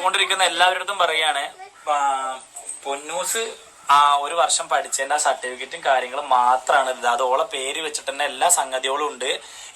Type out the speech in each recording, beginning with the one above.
കണ്ടുകൊണ്ടിരിക്കുന്ന എല്ലാവരുടെ പറയാണ് പൊന്നൂസ് ആ ഒരു വർഷം പഠിച്ചതിന്റെ ആ സർട്ടിഫിക്കറ്റും കാര്യങ്ങളും മാത്രമാണ് ഇത്. അത് ഓളെ പേര് വെച്ചിട്ട് തന്നെ എല്ലാ സംഗതികളും ഉണ്ട്.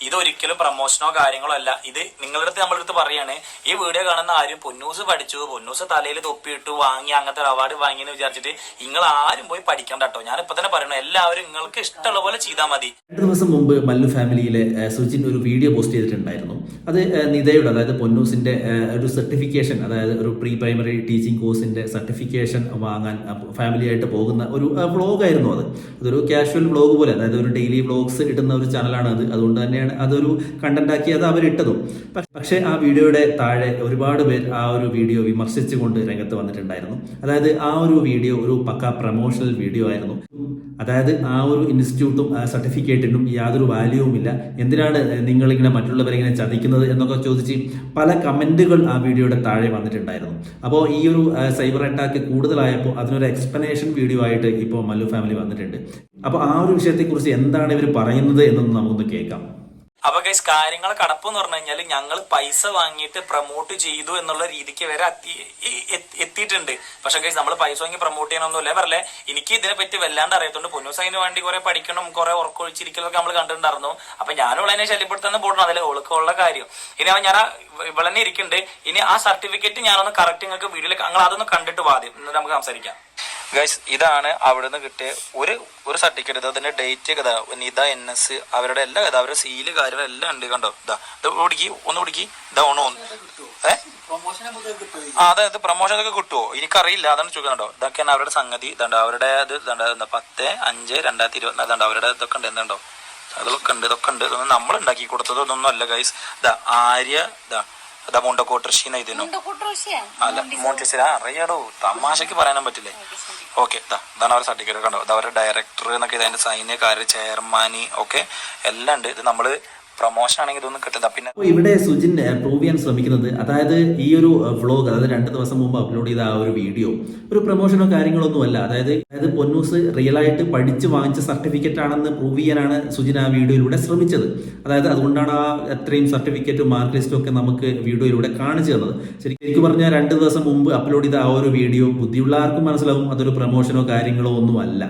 ഇത് ഒരിക്കലും പ്രൊമോഷനോ കാര്യങ്ങളോ അല്ല. ഇത് നിങ്ങളുടെ അടുത്ത് നമ്മുടെ അടുത്ത് പറയാണ് ഈ വീഡിയോ കാണുന്ന ആരും പൊന്നൂസ് പഠിച്ചു പൊന്നൂസ് തലയിൽ തൊപ്പിയിട്ടു വാങ്ങി അങ്ങനത്തെ ഒരു അവാർഡ് വാങ്ങി എന്ന് വിചാരിച്ചിട്ട് നിങ്ങൾ ആരും പോയി പഠിക്കണ്ട കേട്ടോ ഞാൻ ഇപ്പൊ തന്നെ പറയണു എല്ലാവരും നിങ്ങൾക്ക് ഇഷ്ടമുള്ള പോലെ ചെയ്താൽ മതി. രണ്ടു ദിവസം മുമ്പ് മല്ലു ഫാമിലിയിലെ സുജിൻ ഒരു വീഡിയോ പോസ്റ്റ് ചെയ്തിട്ടുണ്ടായിരുന്നു. അത് നിതയുടെ അതായത് പൊന്നൂസിന്റെ ഒരു സർട്ടിഫിക്കേഷൻ അതായത് ഒരു പ്രീ പ്രൈമറി ടീച്ചിങ് കോഴ്സിന്റെ സർട്ടിഫിക്കേഷൻ വാങ്ങാൻ ഫാമിലി ആയിട്ട് പോകുന്ന ഒരു വ്ളോഗ് ആയിരുന്നു അത്. അതൊരു കാഷ്വൽ വ്ളോഗ് പോലെ അതായത് ഒരു ഡെയിലി വ്ളോഗ്സ് ഇടുന്ന ഒരു ചാനലാണ് അത്. അതുകൊണ്ട് തന്നെയാണ് അതൊരു കണ്ടന്റാക്കി അത് അവരിട്ടതും. പക്ഷ- ആ വീഡിയോയുടെ താഴെ ഒരുപാട് പേർ ആ ഒരു വീഡിയോ വിമർശിച്ചുകൊണ്ട് രംഗത്ത് വന്നിട്ടുണ്ടായിരുന്നു. അതായത് ആ ഒരു വീഡിയോ ഒരു പക്ക പ്രൊമോഷണൽ വീഡിയോ ആയിരുന്നു. അതായത് ആ ഒരു ഇൻസ്റ്റിറ്റ്യൂട്ടും സർട്ടിഫിക്കറ്റിനും യാതൊരു വാല്യൂവും ഇല്ല. എന്തിനാണ് നിങ്ങളിങ്ങനെ മറ്റുള്ളവരെ ഇങ്ങനെ ചതിക്കുന്നത് എന്നൊക്കെ ചോദിച്ച് പല കമന്റുകൾ ആ വീഡിയോയുടെ താഴെ വന്നിട്ടുണ്ടായിരുന്നു. അപ്പോൾ ഈ ഒരു സൈബർ അറ്റാക്ക് കൂടുതലായപ്പോൾ അതിനൊരു എക്സ്പ്ലനേഷൻ വീഡിയോ ആയിട്ട് ഇപ്പോൾ മല്ലു ഫാമിലി വന്നിട്ടുണ്ട്. അപ്പോൾ ആ ഒരു വിഷയത്തെക്കുറിച്ച് എന്താണ് ഇവർ പറയുന്നത് എന്നൊന്ന് നമുക്കൊന്ന് കേൾക്കാം. അപ്പൊ ഗൈസ് കാര്യങ്ങൾ കടപ്പെന്ന് പറഞ്ഞു കഴിഞ്ഞാൽ ഞങ്ങൾ പൈസ വാങ്ങിയിട്ട് പ്രൊമോട്ട് ചെയ്തു എന്നുള്ള രീതിക്ക് വരെ എത്തിയിട്ടുണ്ട്. പക്ഷെ ഗൈസ് നമ്മൾ പൈസ വാങ്ങി പ്രൊമോട്ട് ചെയ്യണമെന്നില്ല പറയല്ലേ എനിക്ക് ഇതിനെ പറ്റി വല്ലാണ്ട് അറിയത്തുണ്ട് പൊന്നൂസ് അതിന് വേണ്ടി കുറെ പഠിക്കണം കുറെ ഉറക്കൊഴിച്ചിരിക്കലൊക്കെ നമ്മൾ കണ്ടിട്ടുണ്ടായിരുന്നു. അപ്പൊ ഞാനും അതിനെ ശല്യപ്പെടുത്താൻ പോകണം അതിൽ ഒളുക്കമുള്ള കാര്യം. ഇനി അവൻ ഞാൻ ഇവിടെ തന്നെ ഇരിക്കുന്നുണ്ട് ഇനി ആ സർട്ടിഫിക്കറ്റ് ഞാനൊന്ന് കറക്റ്റ് നിങ്ങൾക്ക് വീഡിയോയിൽ ഞങ്ങൾ അതൊന്ന് കണ്ടിട്ട് വാദ്യം എന്നിട്ട് നമുക്ക് സംസാരിക്കാം. ഗൈസ് ഇതാണ് അവിടുന്ന് കിട്ടിയ ഒരു ഒരു സർട്ടിഫിക്കറ്റ് അതിന്റെ ഡേറ്റ് കഥ. നിത എൻ എസ് അവരുടെ എല്ലാ കഥ അവരുടെ സീൽ കാര്യങ്ങൾ എല്ലാം ഉണ്ട് കണ്ടോ? ഇതാ ഇത് പിടിക്കി ഒന്ന് പിടിക്കി ഇതാ ഒന്ന് ഒന്ന്. ഏ? ആ അതെ ഇത് പ്രൊമോഷൻ ഒക്കെ കിട്ടുമോ എനിക്കറിയില്ല അതാണ് ചോദിക്കുന്നുണ്ടോ ഇതൊക്കെയാണ് അവരുടെ സംഗതി. ഇതുണ്ട് അവരുടെ ഇത് ഇതുണ്ട് പത്ത് അഞ്ച് രണ്ടായിരത്തി ഇരുപത്തി ഇതുണ്ട് അവരുടെ ഇതൊക്കെ ഉണ്ട് എന്തുണ്ടോ അതൊക്കെ ഉണ്ട് ഇതൊക്കെ ഉണ്ട്. ഇതൊന്നും നമ്മൾ ഉണ്ടാക്കി കൊടുത്തത് ഇതൊന്നും അല്ല ഗൈസ് ഇതാ ആര്യ ഇതാ ഇതാ മുണ്ടക്കോട്ടർഷി എന്ന ഇതിനു അല്ല മോണ്ടിസരി ആ അറിയാടോ തമാശക്ക് പറയാനും പറ്റില്ലേ? ഓക്കെ ഇതാണ് അവരുടെ സർട്ടിഫിക്കറ്റ് കണ്ടോ? അവരുടെ ഡയറക്ടർ എന്നൊക്കെ ഇതിന്റെ സൈന്യക്കാര് ചെയർമാൻ ഓക്കെ എല്ലാം ഉണ്ട്. ഇത് നമ്മൾ പ്രൊമോഷൻ ആണെങ്കിൽ ഇതൊന്നും കിട്ടില്ല പിന്നെ ഇവിടെ സുജിൻ പ്രൂവ് ചെയ്യാൻ ശ്രമിക്കുന്നത് അതായത് ഈ ഒരു വ്ളോഗ് അതായത് രണ്ട് ദിവസം മുമ്പ് അപ്ലോഡ് ചെയ്ത ആ ഒരു വീഡിയോ ഒരു പ്രൊമോഷനോ കാര്യങ്ങളൊന്നും അല്ല. അതായത് അതായത് പൊന്നൂസ് റിയൽ ആയിട്ട് പഠിച്ച് വാങ്ങിച്ച സർട്ടിഫിക്കറ്റ് ആണെന്ന് പ്രൂവ് ചെയ്യാനാണ് സുജിൻ ആ വീഡിയോയിലൂടെ ശ്രമിച്ചത്. അതായത് അതുകൊണ്ടാണ് ആ അത്രയും സർട്ടിഫിക്കറ്റും മാർക്ക് ലിസ്റ്റും ഒക്കെ നമുക്ക് വീഡിയോയിലൂടെ കാണിച്ചു തന്നത്. ശരിക്കും പറഞ്ഞാൽ രണ്ട് ദിവസം മുമ്പ് അപ്ലോഡ് ചെയ്ത ആ ഒരു വീഡിയോ ബുദ്ധിയുള്ള ആർക്കും മനസ്സിലാവും അതൊരു പ്രൊമോഷനോ കാര്യങ്ങളോ ഒന്നും അല്ല.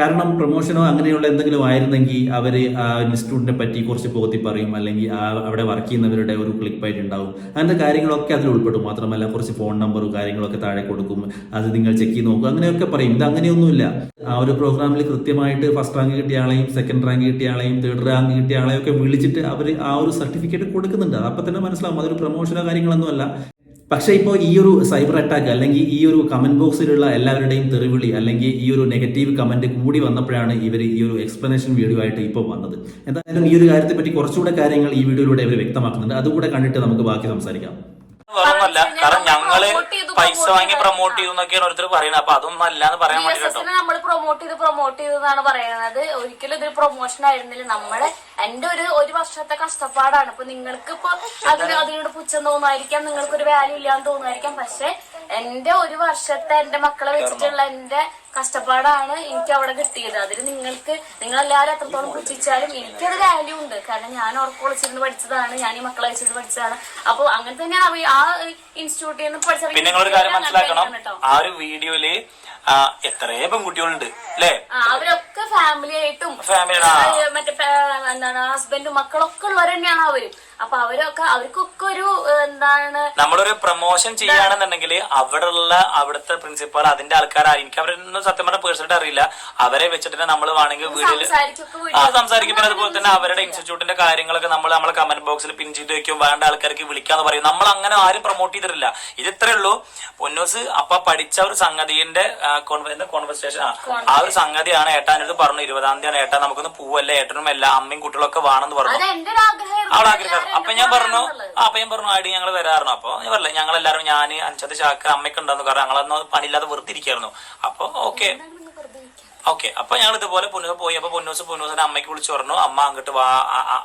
കാരണം പ്രൊമോഷനോ അങ്ങനെയുള്ള എന്തെങ്കിലും ആയിരുന്നെങ്കിൽ അവർ ആ ഇൻസ്റ്റിറ്റ്യൂട്ടിനെ പറ്റി കുറച്ച് പോത്തി പറയും അല്ലെങ്കിൽ ആ അവിടെ വർക്ക് ചെയ്യുന്നവരുടെ ഒരു ക്ലിക്ക് ആയിട്ട് ഉണ്ടാവും. അങ്ങനത്തെ കാര്യങ്ങളൊക്കെ അതിൽ ഉൾപ്പെടും. മാത്രമല്ല കുറച്ച് ഫോൺ നമ്പറും കാര്യങ്ങളൊക്കെ താഴെ കൊടുക്കും. അത് നിങ്ങൾ ചെക്ക് ചെയ്ത് നോക്കും. അങ്ങനെയൊക്കെ പറയും. ഇത് അങ്ങനെയൊന്നുമില്ല. ആ ഒരു പ്രോഗ്രാമിൽ കൃത്യമായിട്ട് ഫസ്റ്റ് റാങ്ക് കിട്ടിയ ആളെയും സെക്കൻഡ് റാങ്ക് കിട്ടിയ ആളെയും തേർഡ് റാങ്ക് കിട്ടിയ ആളെയും ഒക്കെ വിളിച്ചിട്ട് അവർ ആ ഒരു സർട്ടിഫിക്കറ്റ് കൊടുക്കുന്നുണ്ട്. അപ്പം തന്നെ മനസ്സിലാവും. അതൊരു പ്രൊമോഷനോ കാര്യങ്ങളൊന്നും അല്ല. പക്ഷേ ഇപ്പോൾ ഈ ഒരു സൈബർ അറ്റാക്ക് അല്ലെങ്കിൽ ഈ ഒരു കമന്റ് ബോക്സിലുള്ള എല്ലാവരുടെയും തെറിവിളി അല്ലെങ്കിൽ ഈ ഒരു നെഗറ്റീവ് കമന്റ് കൂടി വന്നപ്പോഴാണ് ഇവർ ഈ ഒരു എക്സ്പ്ലനേഷൻ വീഡിയോ ആയിട്ട് ഇപ്പോൾ വന്നത്. എന്തായാലും ഈ ഒരു കാര്യത്തെപ്പറ്റി കുറച്ചുകൂടെ കാര്യങ്ങൾ ഈ വീഡിയോയിലൂടെ ഇവർ വ്യക്തമാക്കുന്നുണ്ട്. അതുകൂടെ കണ്ടിട്ട് നമുക്ക് ബാക്കി സംസാരിക്കാം. വേറൊന്നുമല്ല കാരണം ഞങ്ങൾ പൈസ വാങ്ങി ചെയ്തു. പ്രൊമോട്ട് ചെയ്തു എന്നൊക്കെയാണ് ഓരോരുത്തർ പറയുന്നത്. അപ്പൊ അതൊന്നും അല്ല എന്ന് പറയാൻ വേണ്ടി നമ്മൾ പ്രൊമോട്ട് ചെയ്ത് പ്രൊമോട്ട് ചെയ്തെന്നാണ് പറയുന്നത്. ഒരിക്കലും ഇതൊരു പ്രൊമോഷൻ ആയിരുന്നില്ല. നമ്മൾ എന്റെ ഒരു ഒരു വർഷത്തെ കഷ്ടപ്പാടാണ്. ഇപ്പൊ നിങ്ങൾക്ക് ഇപ്പൊ അതിന് അതിനോട് പുച്ഛം തോന്നുമായിരിക്കാം. നിങ്ങൾക്ക് ഒരു വാല്യൂ ഇല്ലാന്ന് തോന്നുമായിരിക്കാം. പക്ഷെ എന്റെ ഒരു വർഷത്തെ എന്റെ മക്കളെ വെച്ചിട്ടുള്ള എന്റെ കഷ്ടപ്പാടാണ് എനിക്ക് അവിടെ കിട്ടിയത്. അതിന് നിങ്ങൾക്ക് നിങ്ങളെല്ലാവരും എത്രത്തോളം പുച്ഛിച്ചാലും എനിക്കത് വാല്യൂ ഉണ്ട്. കാരണം ഞാൻ ഉറക്കൊളിച്ചിരുന്ന് പഠിച്ചതാണ് ഞാൻ ഈ മക്കളെ വെച്ചിരുന്ന് പഠിച്ചതാണ്. അപ്പൊ അങ്ങനെ തന്നെയാണ് ആ ഇൻസ്റ്റിറ്റ്യൂട്ടിൽ നിന്ന് പഠിച്ചത് പിന്നെ നിങ്ങളൊരു കാര്യം മനസ്സിലാക്കണം. ആ ഒരു വീഡിയോയിൽ എത്രയോ പെൺകുട്ടികളുണ്ട് അല്ലേ അവരൊക്കെ ഫാമിലി ആയിട്ടും മറ്റേ എന്താണ് ഹസ്ബൻഡും മക്കളൊക്കെ ഉള്ളവർ തന്നെയാണ് അവർ. അപ്പൊ അവരൊക്കെ അവർക്കൊക്കെ ഒരു എന്താണ് നമ്മളൊരു പ്രൊമോഷൻ ചെയ്യുകയാണെന്നുണ്ടെങ്കിൽ ഉള്ള അവിടുത്തെ പ്രിൻസിപ്പാൾ അതിന്റെ ആൾക്കാരായിരിക്കും. എനിക്ക് അവരൊന്നും സത്യം പറഞ്ഞ പേഴ്സണായിട്ട് അറിയില്ല. അവരെ വെച്ചിട്ട് നമ്മൾ വേണമെങ്കിൽ വീട്ടിൽ ആ സംസാരിക്കും. പിന്നെ അതുപോലെ തന്നെ അവരുടെ ഇൻസ്റ്റിറ്റ്യൂട്ടിന്റെ കാര്യങ്ങളൊക്കെ നമ്മൾ നമ്മളെ കമന്റ് ബോക്സിൽ പിൻ ചെയ്ത് വെക്കും. വേണ്ട ആൾക്കാർക്ക് വിളിക്കാന്ന് പറയും. നമ്മൾ അങ്ങനെ ആരും പ്രൊമോട്ട് ചെയ്തിട്ടില്ല. ഇത് ഇത്രേ ഉള്ളൂ. പൊന്നോസ് അപ്പൊ പഠിച്ച ഒരു സംഗതിന്റെ കോൺവെർസേഷൻ ആ? ഒരു സംഗതിയാണ് ഏട്ടാനടുത്ത് പറഞ്ഞു ഇരുപതാം തീയതി ഏട്ടാ നമുക്കൊന്ന് പൂവല്ലേ? ഏട്ടനും എല്ലാ അമ്മയും കുട്ടികളൊക്കെ വേണമെന്ന് പറഞ്ഞു. അവളെ ആഗ്രഹം. അപ്പൊ ഞാൻ പറഞ്ഞു. അപ്പൊ ഞാൻ പറഞ്ഞു ആടി ഞങ്ങൾ വരാറുണ്ട്. അപ്പൊ ഞാൻ പറഞ്ഞില്ല ഞങ്ങൾ എല്ലാവരും ഞാൻ അഞ്ചത് ചാക്ക് അമ്മയ്ക്ക് ഉണ്ടായിരുന്നു കാരണം ഞങ്ങളൊന്നും പണിയില്ലാതെ വെറുതെ ഇരിക്കായിരുന്നു. അപ്പൊ ഓക്കെ. ഓക്കെ അപ്പൊ ഞങ്ങൾ ഇതുപോലെ പൊന്നൂസ് പോയി. അപ്പൊ പൊന്നൂസ് പൊന്നൂസിന്റെ അമ്മയ്ക്ക് വിളിച്ചു പറഞ്ഞു അമ്മ അങ്ങോട്ട് വാ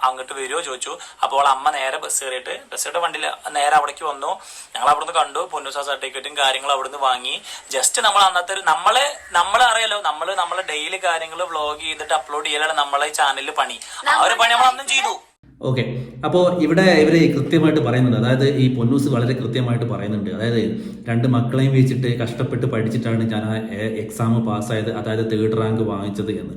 അങ്ങോട്ട് വരുമോ ചോദിച്ചു. അപ്പോൾ അമ്മ നേരെ ബസ് കയറിയിട്ട് ബസ് കയറിയിട്ട് നേരെ അവിടേക്ക് വന്നു. ഞങ്ങൾ അവിടുന്ന് കണ്ടു പൊന്നൂസ് ആ സർട്ടിഫിക്കറ്റും കാര്യങ്ങളും അവിടുന്ന് വാങ്ങി. ജസ്റ്റ് നമ്മൾ അന്നത്തെ നമ്മളെ നമ്മളെ അറിയാലോ നമ്മൾ നമ്മളെ ഡെയിലി കാര്യങ്ങൾ വ്ളോഗ് ചെയ്തിട്ട് അപ്ലോഡ് ചെയ്യലാണ് നമ്മളെ ചാനലിൽ പണി. ആ ഒരു പണി നമ്മൾ അന്നും ചെയ്തു. ഓക്കെ അപ്പോൾ ഇവിടെ ഇവർ കൃത്യമായിട്ട് പറയുന്നുണ്ട്. അതായത് ഈ പൊന്നൂസ് വളരെ കൃത്യമായിട്ട് പറയുന്നുണ്ട്. അതായത് രണ്ട് മക്കളെയും വെച്ചിട്ട് കഷ്ടപ്പെട്ട് പഠിച്ചിട്ടാണ് ഞാൻ എക്സാം പാസ്സായത് അതായത് തേർഡ് റാങ്ക് വാങ്ങിച്ചത് എന്ന്.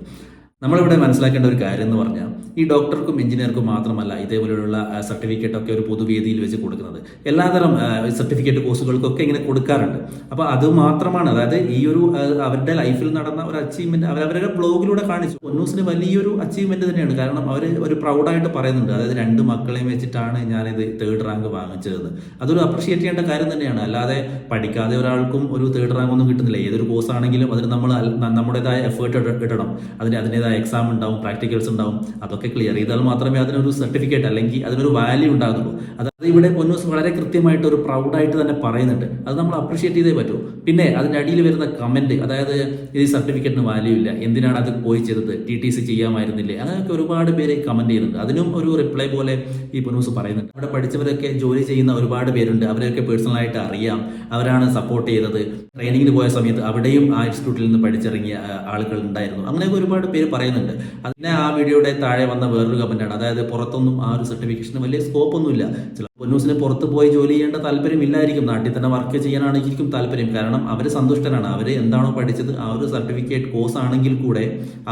നമ്മളിവിടെ മനസ്സിലാക്കേണ്ട ഒരു കാര്യം എന്ന് പറഞ്ഞാൽ ഈ ഡോക്ടർക്കും എഞ്ചിനീയർക്കും മാത്രമല്ല ഇതേപോലെയുള്ള സർട്ടിഫിക്കറ്റ് ഒക്കെ ഒരു പൊതുവേദിയിൽ വെച്ച് കൊടുക്കുന്നത്. എല്ലാതരം സർട്ടിഫിക്കറ്റ് കോഴ്സുകൾക്കൊക്കെ ഇങ്ങനെ കൊടുക്കാറുണ്ട്. അപ്പോൾ അത് മാത്രമാണ്. അതായത് ഈ ഒരു അവരുടെ ലൈഫിൽ നടന്ന ഒരു അച്ചീവ്മെന്റ് അവരവരുടെ ബ്ലോഗിലൂടെ കാണിച്ചു. പൊന്നൂസിന് വലിയൊരു അച്ചീവ്മെന്റ് തന്നെയാണ്. കാരണം അവർ ഒരു പ്രൗഡായിട്ട് പറയുന്നുണ്ട്. അതായത് രണ്ട് മക്കളെയും വെച്ചിട്ടാണ് ഞാനിത് തേർഡ് റാങ്ക് വാങ്ങിച്ചതെന്ന്. അതൊരു അപ്രിഷിയേറ്റ് ചെയ്യേണ്ട കാര്യം തന്നെയാണ്. അല്ലാതെ പഠിക്കാതെ ഒരാൾക്കും ഒരു തേർഡ് റാങ്ക് ഒന്നും കിട്ടുന്നില്ല. ഏതൊരു കോഴ്സ് ആണെങ്കിലും അതിന് നമ്മൾ നമ്മുടേതായ എഫേർട്ട് ഇടണം. അതിന് അതിന്റെതായ എക്സാം ഉണ്ടാവും പ്രാക്ടിക്കൽസ് ഉണ്ടാവും. അതൊക്കെ ക്ലിയർ ചെയ്താൽ മാത്രമേ അതിനൊരു സർട്ടിഫിക്കറ്റ് അല്ലെങ്കിൽ അതിനൊരു വാല്യൂ ഉണ്ടാകുന്നുള്ളൂ അതായത് ഇവിടെ പൊന്നൂസ് വളരെ കൃത്യമായിട്ട് ഒരു പ്രൗഡായിട്ട് തന്നെ പറയുന്നുണ്ട്. അത് നമ്മൾ അപ്രീഷിയേറ്റ് ചെയ്തേ പറ്റൂ. പിന്നെ അതിന്റെ അടിയിൽ വരുന്ന കമന്റ് അതായത് ഈ സർട്ടിഫിക്കറ്റിന് വാല്യൂ ഇല്ല. എന്തിനാണ് അത് പോയി ചെയ്തത്? ടി ടി സി ചെയ്യാമായിരുന്നില്ലേ? അങ്ങനെയൊക്കെ ഒരുപാട് പേര് കമന്റ് ചെയ്യുന്നുണ്ട്. അതിനും ഒരു റിപ്ലൈ പോലെ ഈ പൊന്നൂസ് പറയുന്നുണ്ട്. അവിടെ പഠിച്ചവരൊക്കെ ജോലി ചെയ്യുന്ന ഒരുപാട് പേരുണ്ട്. അവരെയൊക്കെ പേഴ്സണലായിട്ട് അറിയാം. അവരാണ് സപ്പോർട്ട് ചെയ്തത്. ട്രെയിനിങ്ങിന് പോയ സമയത്ത് അവിടെയും ആ ഇൻസ്റ്റിറ്റ്യൂട്ടിൽ നിന്ന് പഠിച്ചിറങ്ങിയ ആളുകൾ ഉണ്ടായിരുന്നു. അങ്ങനെയൊക്കെ ഒരുപാട് പേര് പറയുന്നുണ്ട്. അതിനെ ആ വീഡിയോയുടെ താഴെ വേറൊരു ആണ്. അതായത് പുറത്തൊന്നും ആ ഒരു സർട്ടിഫിക്കേഷന് വലിയ സ്കോപ്പ് ഒന്നുമില്ല. ചില പൊന്നൂസിന് പുറത്ത് പോയി ജോലി ചെയ്യേണ്ട താല്പര്യം ഇല്ലായിരിക്കും നാട്ടിൽ തന്നെ വർക്ക് ചെയ്യാനാണെങ്കിലും താല്പര്യം. കാരണം അവർ സന്തുഷ്ടരാണ് അവർ എന്താണോ പഠിച്ചത് ആ ഒരു സർട്ടിഫിക്കറ്റ് കോഴ്സ് ആണെങ്കിൽ കൂടെ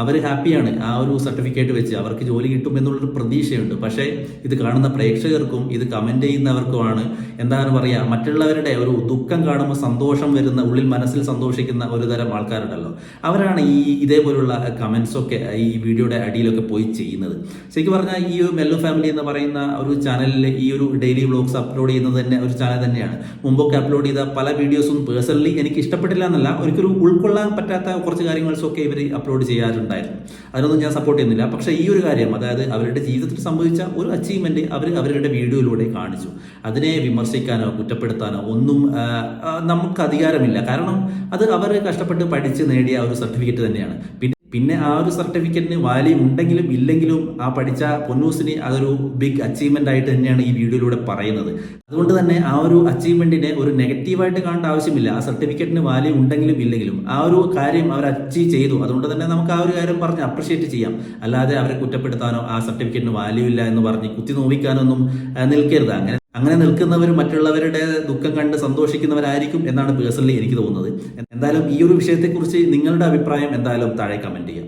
അവർ ഹാപ്പിയാണ് ആ ഒരു സർട്ടിഫിക്കറ്റ് വെച്ച്. അവർക്ക് ജോലി കിട്ടും എന്നുള്ളൊരു പ്രതീക്ഷയുണ്ട്. പക്ഷേ ഇത് കാണുന്ന പ്രേക്ഷകർക്കും ഇത് കമന്റ് ചെയ്യുന്നവർക്കുമാണ് എന്താണ് പറയുക മറ്റുള്ളവരുടെ ഒരു ദുഃഖം കാണുമ്പോൾ സന്തോഷം വരുന്ന ഉള്ളിൽ മനസ്സിൽ സന്തോഷിക്കുന്ന ഒരു തരം ആൾക്കാരുണ്ടല്ലോ. അവരാണ് ഈ ഇതേപോലുള്ള കമൻസൊക്കെ ഈ വീഡിയോയുടെ അടിയിലൊക്കെ പോയി ചെയ്യുന്നത്. ശരിക്കും പറഞ്ഞാൽ ഈ മെല്ലു ഫാമിലി എന്ന് പറയുന്ന ഒരു ചാനലിൽ ഈ ഒരു ഡെയിലി വ്ളോഗ്സ് അപ്ലോഡ് ചെയ്യുന്നത് തന്നെ ഒരു ചാനൽ തന്നെയാണ്. മുമ്പൊക്കെ അപ്ലോഡ് ചെയ്ത പല വീഡിയോസും പേഴ്സണലി എനിക്ക് ഇഷ്ടപ്പെട്ടില്ല എന്നല്ല ഒരിക്കലും ഉൾക്കൊള്ളാൻ പറ്റാത്ത കുറച്ച് കാര്യങ്ങളൊക്കെ ഇവർ അപ്ലോഡ് ചെയ്യാറുണ്ടായിരുന്നു. അതിനൊന്നും ഞാൻ സപ്പോർട്ട് ചെയ്യുന്നില്ല. പക്ഷേ ഈ ഒരു കാര്യം അതായത് അവരുടെ ജീവിതത്തിൽ സംഭവിച്ച ഒരു അച്ചീവ്മെന്റ് അവർ അവരുടെ വീഡിയോയിലൂടെ കാണിച്ചു. അതിനെ വിമർശിക്കാനോ കുറ്റപ്പെടുത്താനോ ഒന്നും നമുക്ക് അധികാരമില്ല. കാരണം അത് അവർ കഷ്ടപ്പെട്ട് പഠിച്ച് നേടിയ ഒരു സർട്ടിഫിക്കറ്റ് തന്നെയാണ്. പിന്നെ പിന്നെ ആ ഒരു സർട്ടിഫിക്കറ്റിന് വാല്യൂ ഉണ്ടെങ്കിലും ഇല്ലെങ്കിലും ആ പഠിച്ച പൊന്നൂസിന് അതൊരു ബിഗ് അച്ചീവ്മെന്റ് ആയിട്ട് തന്നെയാണ് ഈ വീഡിയോയിലൂടെ പറയുന്നത്. അതുകൊണ്ട് തന്നെ ആ ഒരു അച്ചീവ്മെന്റിനെ ഒരു നെഗറ്റീവായിട്ട് കാണേണ്ട ആവശ്യമില്ല. ആ സർട്ടിഫിക്കറ്റിന് വാല്യൂ ഉണ്ടെങ്കിലും ഇല്ലെങ്കിലും ആ ഒരു കാര്യം അവർ അച്ചീവ് ചെയ്തു. അതുകൊണ്ട് തന്നെ നമുക്ക് ആ ഒരു കാര്യം പറഞ്ഞ് അപ്രിഷിയേറ്റ് ചെയ്യാം. അല്ലാതെ അവരെ കുറ്റപ്പെടുത്താനോ ആ സർട്ടിഫിക്കറ്റിന് വാല്യൂ ഇല്ല എന്ന് പറഞ്ഞ് കുത്തി നോവിക്കാനൊന്നും നിൽക്കരുത്. അങ്ങനെ അങ്ങനെ നിൽക്കുന്നവർ മറ്റുള്ളവരുടെ ദുഃഖം കണ്ട് സന്തോഷിക്കുന്നവരായിരിക്കും എന്നാണ് പേഴ്സണലി എനിക്ക് തോന്നുന്നത്. എന്തായാലും ഈ ഒരു വിഷയത്തെക്കുറിച്ച് നിങ്ങളുടെ അഭിപ്രായം എന്തായാലും താഴെ കമന്റ് ചെയ്യാം